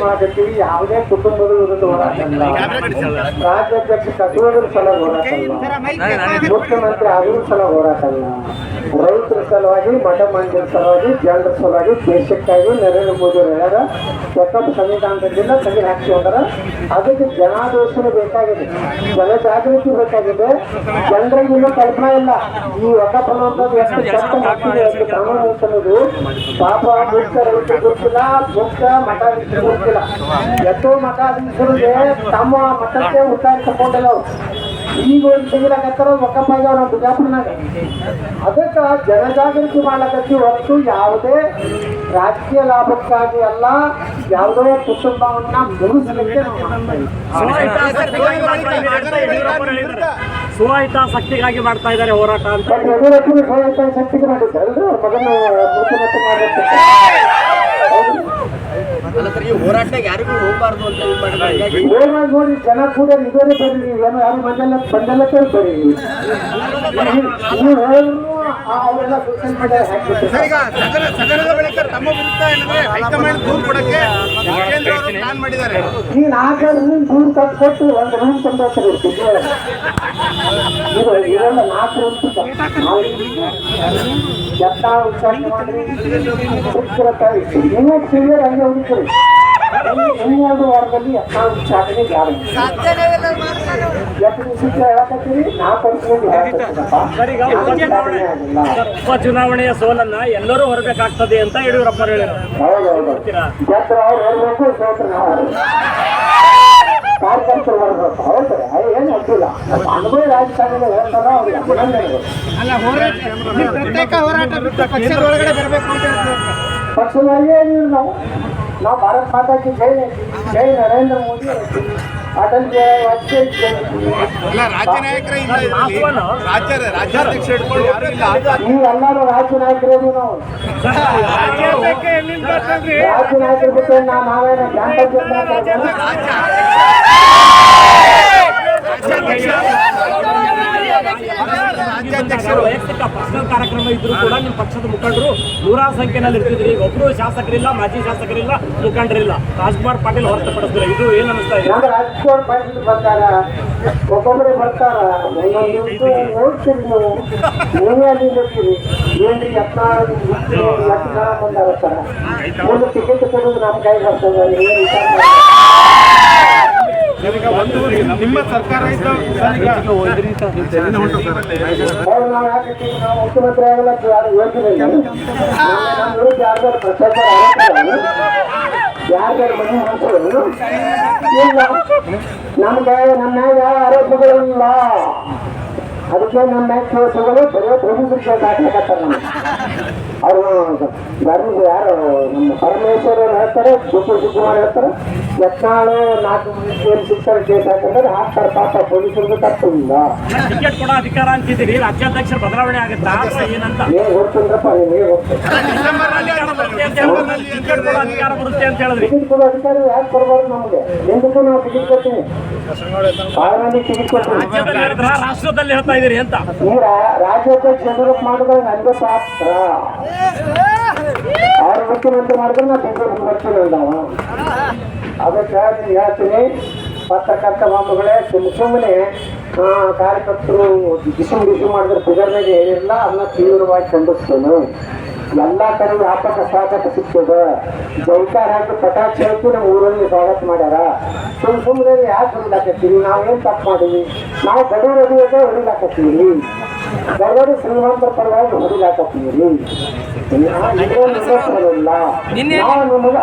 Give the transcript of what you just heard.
ಮಾಡತ್ತೀವಿ ಯಾವುದೇ ಕುಟುಂಬದ ವಿರುದ್ಧ ಹೋರಾಟ ರಾಜ್ಯಾಧ್ಯಕ್ಷ ಸಚಿವರ ಸಲ ಹೋರಾಟ ಮುಖ್ಯಮಂತ್ರಿ ಆಗುವ ಸಲ ಹೋರಾಟ ರೈತರ ಸಲುವಾಗಿ, ಮಠ ಮಂದಿರ ಸಲುವಾಗಿ, ಜನರ ಸಲುವಾಗಿ, ದೇಶಕ್ಕಾಗಿ ನರೇಂದ್ರ ಮೋದಿ ಅವರು ಹೇಳ್ಯಾರ ಒಕ್ಕಟ್ಟು ಸಂವಿಧಾನದಿಂದ ತೆಗೆದು ಹಾಕಿಕೊಂಡಾರ ಅದಕ್ಕೆ ಜನಾದೋಷಣೆ ಬೇಕಾಗಿದೆ. ಜನಜಾಗೃತಿ ಬೇಕಾಗಿದೆ. ಜನರಿಗೆ ಇನ್ನೂ ಕಲ್ಪನಾ ಇಲ್ಲ. ಈ ಒಕ್ಕಪ್ಪ ಅನ್ನುವಂಥದ್ದು ಎಷ್ಟು ಕಷ್ಟ ಹಾಕಿದೆ ಎಷ್ಟು ಪ್ರಮಾಣ ಅನ್ನೋದು ಪಾಪ ಮುಕ್ತ ರೈತರು ಗೊತ್ತಿಲ್ಲ ಮುಕ್ತ ಮಠಾಧೀಶರು ಗೊತ್ತಿಲ್ಲ. ಎಷ್ಟೋ ಮಠಾಧೀಶರಿಗೆ ತಮ್ಮ ಮಠಕ್ಕೆ ಅವ್ರು. ಈಗ ಒಂದು ತೆಗಿಲಾಕತ್ತಾರ ಒಕ್ಕಪ್ಪ ಅವ್ರ ಬಿಜಾಪುರನಾಗ ಅದಕ್ಕೆ ಜನಜಾಗೃತಿ ಮಾಡ್ಲಕತ್ತಿ ಹೊರತು ಯಾವುದೇ ರಾಜಕೀಯ ಲಾಭಕ್ಕಾಗಿ ಅಲ್ಲ ಯಾವುದೋ ಕುಟುಂಬವನ್ನ ಮುಗಿಸ್ಲಿಕ್ಕೆ ನಾವು ಮಾಡ್ತಾ ಇದ್ದಾರೆ ಹೋರಾಟ ಅಂತ. ಯಡಿಯೂರಪ್ಪನ ಮಾಡಿದ್ದಲ್ರಿ ಅವ್ರ ಮಗನ ಮುಖ್ಯಮಂತ್ರಿ ಮಾಡಿರ್ತಾರೆ ಅಲ್ಲ ಸರ್ ಈ ಹೋರಾಟಕ್ಕೆ ಯಾರಿಗೂ ಹೋಗಬಾರ್ದು ಅಂತ ಇದು ಮಾಡಿದ್ರೆ ಹೀಗಾಗಿ ಗೋಲ್ಮಾಲ್ ನೋಡಿ ಜನ ಕೂಡ ಇದೇ ಬರ್ರಿ. ಏನೋ ಯಾರು ಬಂದಲ್ಲ ಬಂದಲ್ಲ ನೀವು ಸೋಷಿಯಲ್ ಮೀಡಿಯಾ ಈಗ ಸದನ ಸದನದ ಬಳಿಕ ತಮ್ಮ ವಿರುದ್ಧ ಏನಂದ್ರೆ ಹೈಕಮಾಂಡ್ ದೂರು ಕೊಡಕ್ಕೆ ಕೇಂದ್ರ ಅವರು ಪ್ಲಾನ್ ಮಾಡಿದ್ದಾರೆ. ಈ ನಾಲ್ಕು ರೂಮ್ ದೂರ ತಂದು ಕೊಟ್ಟು ಒಂದು ರೂಮ್ ಸಂತೋಷ ಹೋಗ್ತಾರೆ ಇದು ಇದೆಲ್ಲ ನಾಲ್ಕು ರೂಮ್ ನಾವು ಎತ್ತ ಮಾಡಿ. ಕ್ಲಿಯರ್ ಹಂಗೆ ಹುಡುಕ್ರಿ ವಾರದಲ್ಲಿ ಎಷ್ಟು ಹೇಳಕತ್ತೀರಿ? ನಾಲ್ಕು ಉಪ ಚುನಾವಣೆಯ ಸೋಲನ್ನ ಎಲ್ಲರೂ ಹೊರಬೇಕಾಗ್ತದೆ ಅಂತ ಯಡಿಯೂರಪ್ಪ ಹೇಳಿದ್ರು. ಹೌದೌದು ಗೆದ್ರ ಅವ್ರು ಹೇಳ್ಬೇಕು ಸೋತ್ರ ನಾವು ಕಾರ್ಯಕರ್ತರು ಬರ್ಬೇಕು ಹೌದು ಏನು ಅಡ್ಡಿಲ್ಲ. ಅನುಭವ ರಾಜಕಾರಣದ ಹೇಳ್ತಾರ ಅವ್ರಿಗೆ ಅಭಿನಂದನೆಗಳು. ಅಲ್ಲ ಹೋರಾಟ. ಪ್ರತ್ಯೇಕ ಹೋರಾಟ ಬಿಟ್ಟು ಪಕ್ಷದ ಒಳಗಡೆ ಬರಬೇಕು ಅಂತ ಹೇಳ್ತಾರೆ. ಪಕ್ಷದವರಿಗೆ ನೀವು ನಾವು ನಾವು ಭಾರತ್ ಮಾತಾಕಿ ಜೈ ಜೈ ನರೇಂದ್ರ ಮೋದಿ. ಅಟಲ್ ಬಿಹಾರಿ ವಾಜಪೇಯಿ ರಾಜ್ಯ ನೀವೆಲ್ಲರೂ ನಾಯಕರೇನು ನಾವು ರಾಜ್ಯ ನಾಯಕರು ಬಿಟ್ಟು ನಾವು ನಾವೇನು ರಾಜ್ಯಾಧ್ಯಕ್ಷರು. ವೈಯಕ್ತಿಕ ಪರ್ಸನಲ್ ಕಾರ್ಯಕ್ರಮ ಇದ್ರು ಕೂಡ ಪಕ್ಷದ ಮುಖಂಡರು ನೂರಾರು ಸಂಖ್ಯೆನಲ್ಲಿ ಇರ್ತಿದ್ರಿ. ಈಗ ಒಬ್ರು ಶಾಸಕರಿಲ್ಲ, ಮಾಜಿ ಶಾಸಕರಿಲ್ಲ, ಮುಖಂಡರಿಲ್ಲ. ರಾಜ್ಕುಮಾರ್ ಪಾಟೀಲ್ ಹೊರತುಪಡಿಸಿದ್ರೆ ಇದು ಏನ್ ಅನಿಸ್ತಾ ಇದೆ? ರಾಜ್ಕುಮಾರ್ ಪಕ್ಷದ ಬರ್ತಾರ ಒಬ್ಬೊಬ್ಬರೇ ಬರ್ತಾರ. ಒಂದು ಟಿಕೆಟ್ ಕೊಡೋದು ನಮ್ಮ ಕೈ ಬರ್ತದ? ಈಗ ಒಂದು ನಿಮ್ಮ ಸರ್ಕಾರ ಇದ್ದ? ಮುಖ್ಯಮಂತ್ರಿ ಯಾರು ಮನೆ ಮಾಡ್ತಾರೆ ಇಲ್ಲ ನಮ್ಗೆ ಯಾವ ಆರೋಪಗಳಿಲ್ಲ ಅದಕ್ಕೆ ನಮ್ಮ ಕೇಸುಗಳು ಬರೀ ಪ್ರಭು ಕೇಸ್ ಹಾಕ್ಲಿಕತ್ತಾರ ನಮ್ಗೆ. ಅವರು ಧರ್ಮದ ಯಾರು ನಮ್ಮ ಪರಮೇಶ್ವರ ಹೇಳ್ತಾರೆ ಗುಪ್ಪು ಸುಕುಮಾರ್ ಹೇಳ್ತಾರೆ ಯತ್ನಾಳು ನಾಲ್ಕು ಏನು ಸಿಕ್ತಾರೆ ಕೇಸ್ ಹಾಕಿದ್ರೆ ಹಾಕ್ತಾರೆ ಪಾಪ ಪೊಲೀಸರಿಗೆ ತಪ್ಪಿಲ್ಲ. ಟಿಕೆಟ್ ಕೊಡೋ ಅಧಿಕಾರ ಅಂತಿದ್ದೀರಿ ರಾಜ್ಯಾಧ್ಯಕ್ಷರ ಬದಲಾವಣೆ ಆಗುತ್ತಾ ಏನಂತ? ನೀವು ಗೊತ್ತಿಲ್ಲಪ್ಪ ನಿಮಗೆ ಕೊಡೋ ಅಧಿಕಾರ ಬರುತ್ತೆ? ಅಂತ ಹೇಳಿದ್ರಿ. ಟಿಕೆಟ್ ಕೊಡೋ ಅಧಿಕಾರಿ ಯಾಕೆ ಕೊಡಬಾರ್ದು ನಮಗೆ? ಎಂದಕ್ಕೂ ನಾವು ಟಿಕೆಟ್ ಕೊಡ್ತೀನಿ ಮಂದಿ ಟಿಕೆಟ್ ಕೊಡ್ತೀನಿ ರಾಷ್ಟ್ರದಲ್ಲಿ ಹೇಳ್ತಾ ಅಂತ. ಮಾಡಿದ್ರೆ ಅವ್ರ ಮುಖ್ಯಮಂತ್ರಿ ಅದಕ್ಕೆ ಹೇಳ್ತೀನಿ, ಪತ್ರಕರ್ತ ಬಾಂಬುಗಳೇ ಸುಮ್ ಸುಮ್ಮನೆ ಕಾರ್ಯಕರ್ತರು ಬಿಸಿ ಬಿಸಿ ಮಾಡಿದ್ರೆ ಬಿಗರ್ನಾಗ ಏನಿಲ್ಲ, ಅದನ್ನ ತೀವ್ರವಾಗಿ ಖಂಡಿಸ್ತೇನೆ. ಎಲ್ಲ ಕಡೆ ವ್ಯಾಪಕ ಸ್ವಾಗತ ಸಿಗ್ತದೆ. ಜೈಕಾರ ಹಾಕಿ ಪಟಾಕ್ಷಿ ಹಾಕಿ ನಮ್ಮ ಊರಲ್ಲಿ ಸ್ವಾಗತ ಮಾಡ್ಯಾರ. ಸುಮ್ ಸುಮ್ಮನೆ ಯಾಕೆ ಹೊಡಿಲಾಕತ್ತೀವಿ ನಾವೇನು ತಪ್ಪು ಮಾಡೀವಿ ನಾವು ಬಡವರು ಹೊಡಿಯೋದೇ ಹೊಡಿಲಾಕತ್ತೀವಿ ಬಡವರು ಶ್ರೀಮಂತರ ಪರವಾಗಿ ಹೊಡಿಲಾಕತ್ತೀವಿ ನಾವು ನಿಮಗೆ